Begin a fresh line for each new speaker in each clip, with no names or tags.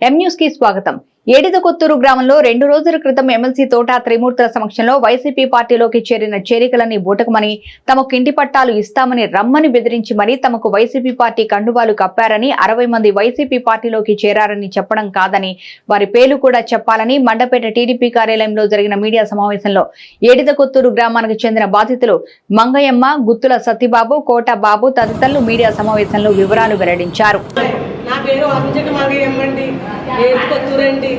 కి స్వాగతం. ఏడిద కొత్తూరు గ్రామంలో రెండు రోజుల క్రితం ఎమ్మెల్సీ తోట త్రిమూర్తుల సమక్షంలో వైసీపీ పార్టీలోకి చేరిన చేరికలని బూటకమని తమకు ఇంటి పట్టాలు ఇస్తామని రమ్మని బెదిరించి మరీ తమకు వైసీపీ పార్టీ కండువాలు కప్పారని అరవై మంది వైసీపీ పార్టీలోకి చేరారని చెప్పడం కాదని వారి పేర్లు కూడా చెప్పాలని మండపేట టీడీపీ కార్యాలయంలో జరిగిన మీడియా సమావేశంలో ఏడిద కొత్తూరు గ్రామానికి చెందిన బాధితులు మంగయ్యమ్మ గుత్తుల సత్యబాబు కోట బాబు తదితరులు మీడియా సమావేశంలో వివరాలు వెల్లడించారు.
నా పేరు అభిజగ మాగయ్యమ్మండి. ఏడుకొత్తూరండి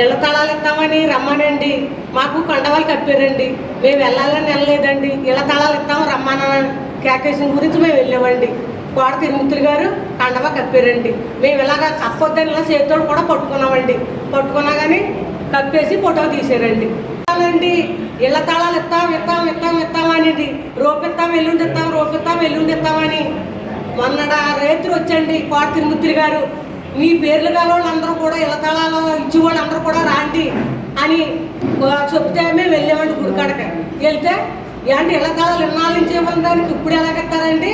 ఇళ్ళ తళాలు ఇస్తామని రమ్మనండి. మాకు కొండవాళ్ళు కప్పారండి మేము వెళ్ళాలని వెళ్ళలేదండి. ఇళ్ళ తళాలు ఇస్తాము రమ్మన కేకేసిన గురించి మేము వెళ్ళామండి. కోడ తిరుమూర్తులు గారు కండవ కప్పారండి మేము ఇలాగ కప్పొద్దని ఇలా చేతితోడు కూడా పట్టుకున్నామండి. పట్టుకున్నా కానీ కప్పేసి ఫోటో తీసారండి అండి ఇళ్ళ తాళాలు ఇస్తాం ఇస్తాం ఇస్తాం ఇస్తామని రోపిస్తాం ఎల్లుండి ఇస్తాం రోపిస్తాం ఎల్లుండి ఇస్తామని మొన్నడ రైతులు వచ్చండి కోట తిరుమూర్తి గారు. మీ పేర్లు గల వాళ్ళందరూ కూడా ఇళ్ళ తాళాలు ఇచ్చి వాళ్ళందరూ కూడా రాండి అని చెప్తే మేము వెళ్ళామండి గుడికాడక. వెళ్తే ఏంటి ఇళ్ళ ఇన్నాళ్ళు నుంచి ఇవ్వడానికి ఇప్పుడు ఇప్పుడు ఎలాగెత్తారండి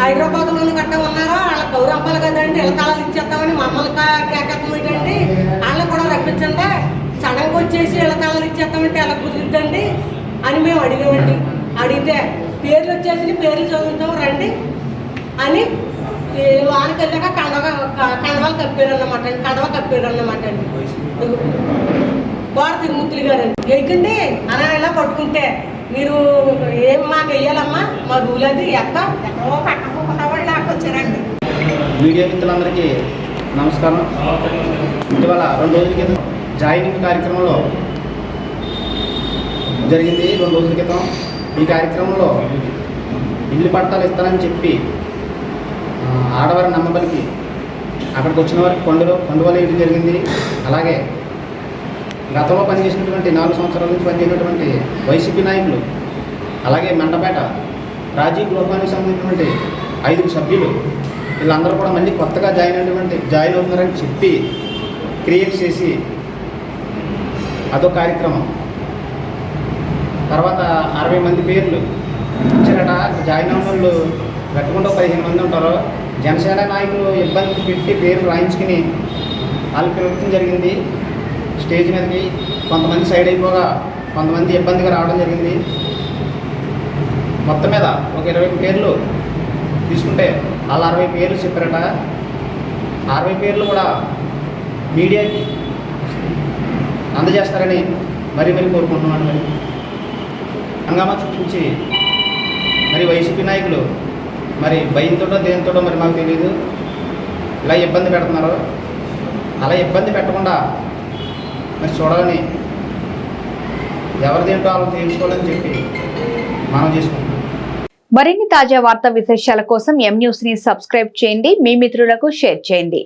హైదరాబాద్లో గట్ట ఉన్నారో? వాళ్ళ గౌరవాలు కదండి ఇళ్ళ ఇచ్చేస్తామని మమ్మల్ని కేకెత్తమేటండి ఏంటండి? వాళ్ళని కూడా రప్పించండి. సడన్గా వచ్చేసి ఇళ్ళ ఇచ్చేస్తామంటే ఎలా కుదిరిద్దండి? అని మేము అడిగామండి. అడిగితే పేర్లు వచ్చేసి పేర్లు చదువుతాం రండి. అని వానికి వెళ్ళాక కండవ కండవాలు కప్పారు అన్నమాట అండి కండవ కప్పారు అన్నమాట అండి. భారతి ముత్తులు గారు అండి ఎక్కండి అలా ఇలా పట్టుకుంటే మీరు ఏం మాకు వెయ్యాలమ్మా మా రూల్ అది ఎక్కడ ఎక్కడో పట్టకుండా వాళ్ళు లేకొచ్చారండి
మీడియా మిత్రులందరికీ నమస్కారం. ఇటీవల రెండు రోజుల క్రితం జాయినింగ్ కార్యక్రమంలో జరిగింది. రెండు రోజుల క్రితం ఈ కార్యక్రమంలో ఇల్లు పట్టాలు ఇస్తానని చెప్పి ఆడవారి నమ్మబలికి అక్కడికి వచ్చిన వారికి కొండలో కొండవలు వేయడం జరిగింది? అలాగే గతంలో పనిచేసినటువంటి నాలుగు సంవత్సరాల నుంచి పనిచేసినటువంటి వైసీపీ నాయకులు అలాగే మండపేట రాజీవ్ గృహానికి సంబంధించినటువంటి ఐదుగురు సభ్యులు వీళ్ళందరూ కూడా మళ్ళీ కొత్తగా జాయిన్ అయినటువంటి జాయిన్ అవుతున్నారని చెప్పి క్రియేట్ చేసి అదో కార్యక్రమం. తర్వాత అరవై మంది పేర్లు ఇచ్చారట. జాయిన్ అయిన వాళ్ళు పెట్టకుండా పదిహేను మంది ఉంటారు. జనసేన నాయకులు ఇబ్బంది పెట్టి పేరు రాయించుకుని వాళ్ళు పిలవడం జరిగింది. స్టేజ్ మీదకి కొంతమంది సైడ్ అయిపోగా కొంతమంది ఇబ్బందిగా రావడం జరిగింది. మొత్తం మీద ఒక ఇరవై పేర్లు తీసుకుంటే వాళ్ళు అరవై పేర్లు చెప్పారట. అరవై పేర్లు కూడా మీడియాకి అందజేస్తారని మరీ మరీ కోరుకుంటున్నాను. మరి హంగామా చూపించి మరి వైసీపీ నాయకులు మరి భయంతోటో దేనితోటో మరి మాకు తెలియదు ఇలా ఇబ్బంది పెడుతున్నారు. అలా ఇబ్బంది పెట్టకుండా మరి చూడాలని ఎవరిదేంటో వాళ్ళు తెలుసుకోవాలని చెప్పి మనం చేసుకుంటాం
మరిన్ని తాజా వార్తా విశేషాల కోసం ఎం న్యూస్ని సబ్స్క్రైబ్ చేయండి. మీ మిత్రులకు షేర్ చేయండి.